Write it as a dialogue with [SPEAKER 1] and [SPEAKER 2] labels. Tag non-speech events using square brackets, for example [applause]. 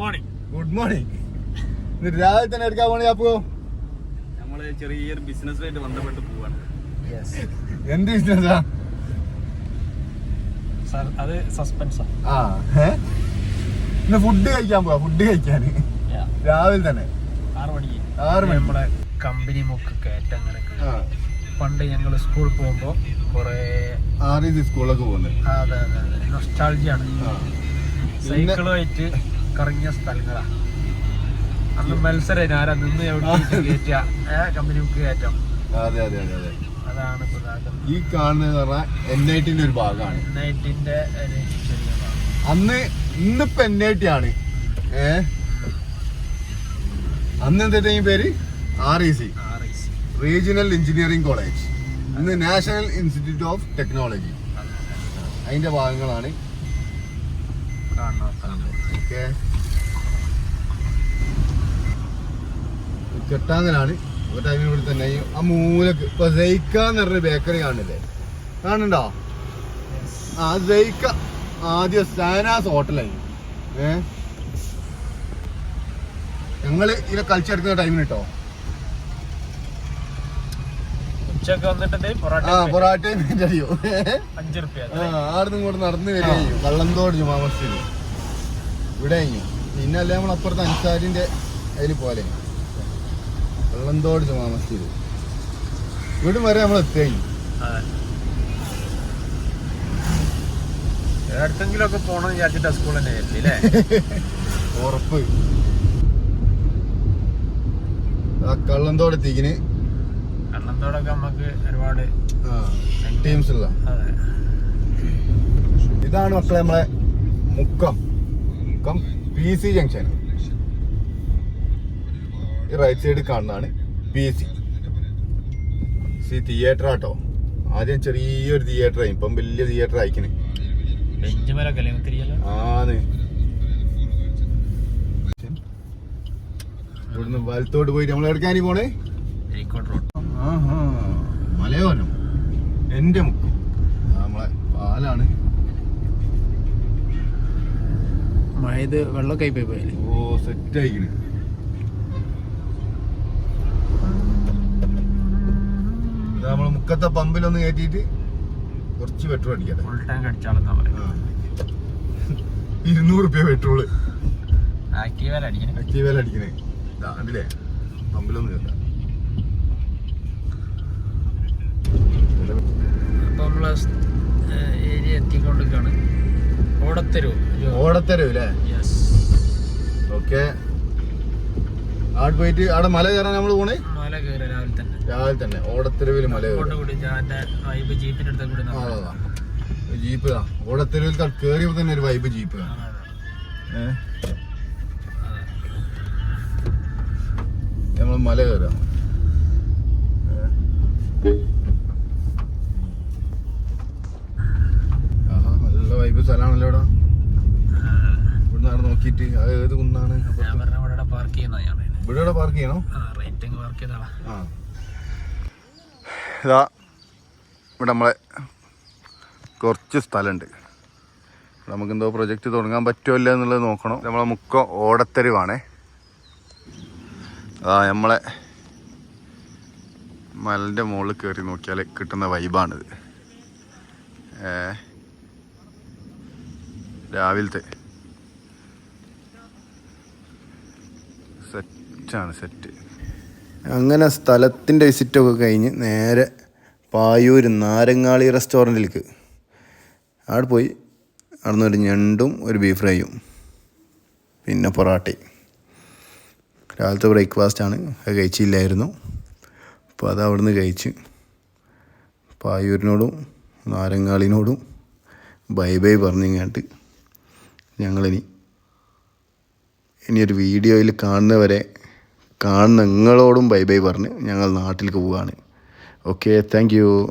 [SPEAKER 1] Morning
[SPEAKER 2] good morning ഇത് രാവിലെ തന്നെ എടുക്കാൻ പോണി അപ്പോ.
[SPEAKER 1] നമ്മൾ ചെറിയൊരു ബിസിനസ്സുമായിട്ട് ബന്ധപ്പെട്ട് പോവാണ്.
[SPEAKER 2] എന്ത് ബിസിനസ്സാ?
[SPEAKER 1] അത് സസ്പെൻസാ
[SPEAKER 2] ആ. ഏ? ഇന്ന് ഫുഡ് കഴിക്കാൻ പോവാ ഫുഡ് കഴിക്കാൻ. രാവിലെ തന്നെ.
[SPEAKER 1] ആറ് മണിക്ക്.
[SPEAKER 2] ആറ് മണി.
[SPEAKER 1] നമ്മളെ കമ്പനി മുക്ക് കയറ്റം കിടക്കുക പണ്ട് ഞങ്ങൾ സ്കൂൾ പോകുമ്പോൾ കുറേ
[SPEAKER 2] ആറ് സ്കൂളൊക്കെ പോകുന്നത്
[SPEAKER 1] അതെ അതെ അതെ. നൊസ്റ്റാൾജിയാണ്. സൈക്കിളുമായിട്ട് കറങ്ങിയ സ്ഥലങ്ങളാ. അന്ന് മത്സരം ആരാ? നിന്ന് എവിടെ കയറ്റുക ഏ കമ്പനി മുക്ക് കയറ്റം
[SPEAKER 2] അതെ അതെ അതെ അതെ.
[SPEAKER 1] അതാണ് പ്രധാനം.
[SPEAKER 2] ഈ കാണുന്നത് പറഞ്ഞാൽ എൻ ഐ ടിന്റെ ഒരു ഭാഗമാണ്. അന്ന് ഇന്നിപ്പോ എൻ ഐ ടി ആണ്. ഏ? അന്ന് എന്താ ഈ പേര് R E C regional engineering college ഇന്ന് നാഷണൽ ഇൻസ്റ്റിറ്റ്യൂട്ട് ഓഫ് ടെക്നോളജി അതിന്റെ ഭാഗങ്ങളാണ്. ഓക്കെ. കെട്ടാങ്ങലാണ് ഒരു ടൈമിനുള്ളിൽ തന്നെ. ആ മൂലക്ക് ഇപ്പൊ ജയിക്ക എന്ന് പറഞ്ഞൊരു ബേക്കറി കാണില്ലേ കാണണ്ടോ ആ ജയിക്ക ആദ്യം സാനാസ് ഹോട്ടലായി ഏ? ഞങ്ങൾ ഇതിനെ കളിച്ചെടുക്കുന്ന ടൈമിന് കേട്ടോ പൊറാട്ടയും
[SPEAKER 1] അഞ്ച് റുപ്യ
[SPEAKER 2] ആ ആടുന്ന് നടന്നു നടന്ന് വരികയും കള്ളന്തോട് ജുമാ മസ്ജിദ്. ഇവിടെ കഴിഞ്ഞു. പിന്നെ അല്ലേ നമ്മൾ അപ്പുറത്ത് അൻസാരിന്റെ അതിൽ പോലെ വെള്ളന്തോട് ജുമാ മസ്ജിദ്. ഇവിടും വരെ നമ്മൾ എത്തുകയും
[SPEAKER 1] അടുത്തെങ്കിലും ഒക്കെ പോകണം വിചാരിച്ചിട്ട് സ്കൂൾ തന്നെ അല്ലേ? [laughs]
[SPEAKER 2] ഉറപ്പ്. ആ കള്ളന്തോട് എത്തിക്കിന്
[SPEAKER 1] കള്ളന്തോടൊക്കെ നമുക്ക് ഒരുപാട്
[SPEAKER 2] ടീംസ് ഉള്ള. ഇതാണ് മക്കളെ നമ്മളെ Mukkam. Mukkam P C junction ഈ റൈറ്റ് സൈഡ് കാണുന്നതാണ് P C C theatre auto. ആദ്യം ചെറിയൊരു തിയേറ്റർ ആയി. ഇപ്പം വലിയ തിയേറ്റർ ആന്ന് ഇവിടുന്ന് വലത്തോട്ട് പോയിട്ട് നമ്മൾ എടുക്കാനി പോണേ? മലയോരം. എന്റെ മുക്കം. നമ്മളെ പാലാണ്.
[SPEAKER 1] മഴയത് വെള്ളമൊക്കെ ആയി പോയി. പോയാൽ
[SPEAKER 2] ഓ സെറ്റ് ആയിക്കണ്. നമ്മൾ നമ്മൾ മുക്കത്തെ പമ്പിലൊന്ന് കയറ്റിയിട്ട് കുറച്ച് പെട്രോൾ അടിക്കട്ടെ.
[SPEAKER 1] ഫുൾ ടാങ്ക് അടിച്ചാളെന്നാ പറയുന്നത്.
[SPEAKER 2] ഇരുന്നൂറ് റുപ്യ പെട്രോൾ
[SPEAKER 1] ആക്റ്റീവല്ല അടിക്കണേ.
[SPEAKER 2] ആക്റ്റീവേല അടിക്കണേ. ഇതാ അതിലേ പമ്പിലൊന്ന് കേട്ടാ
[SPEAKER 1] ഓടത്തരൂ.
[SPEAKER 2] അല്ലേ ഓക്കെ അവിടെ പോയിട്ട് അവിടെ മല കയറാൻ നമ്മൾ പോണേ?
[SPEAKER 1] മല കയറി രാവിലെ തന്നെ.
[SPEAKER 2] രാവിലെ തന്നെ. ഓടത്തെരുവിൽ മല ജീപ്പ് ഓടത്തെരുവിൽ കയറിയപ്പോ തന്നെ ഒരു വൈബ് ജീപ്പ് നമ്മൾ മല കയറാം. നോക്കിയിട്ട് ഏത് കുന്നാണ്?
[SPEAKER 1] ഇവിടെ പാർക്ക് ചെയ്യുന്ന
[SPEAKER 2] പാർക്ക് ചെയ്യണോ?
[SPEAKER 1] പാർക്ക് ചെയ്താളാ
[SPEAKER 2] ഇതാ ഇവിടെ നമ്മളെ കുറച്ച് സ്ഥലമുണ്ട്. നമുക്ക് എന്തോ പ്രൊജക്റ്റ് തുടങ്ങാൻ പറ്റുമല്ല എന്നുള്ളത് നോക്കണം. നമ്മളെ മുക്ക ഓടത്തെരുവാണേ. ആ നമ്മളെ മലന്റെ മുകളിൽ കയറി നോക്കിയാൽ കിട്ടുന്ന വൈബാണിത് രാവിലത്തെ സെറ്റാണ് സെറ്റ്. അങ്ങനെ സ്ഥലത്തിന്റെ വിസിറ്റൊക്കെ കഴിഞ്ഞ് നേരെ പായൂർ നാരങ്ങാളി റെസ്റ്റോറന്റിലേക്ക്. അവിടെ പോയി അവിടെ നിന്ന് ഒരു ഞണ്ടും ഒരു ബീഫ് ഫ്രൈയും പിന്നെ പൊറാട്ടയും. രാവിലത്തെ ബ്രേക്ക്ഫാസ്റ്റാണ് അത് കഴിച്ചില്ലായിരുന്നു. അപ്പോൾ അത് അവിടുന്ന് കഴിച്ച് പായൂരിനോടും നാരങ്ങാളിനോടും ബൈ ബൈ പറഞ്ഞിങ്ങാട്ട് ഞങ്ങളിനി ഇനിയൊരു വീഡിയോയിൽ കാണുന്നവരെ കാണുന്ന നിങ്ങളോടും ബൈ ബൈ പറഞ്ഞ് ഞങ്ങൾ നാട്ടിലേക്ക് പോവുകയാണ്. Okay thank you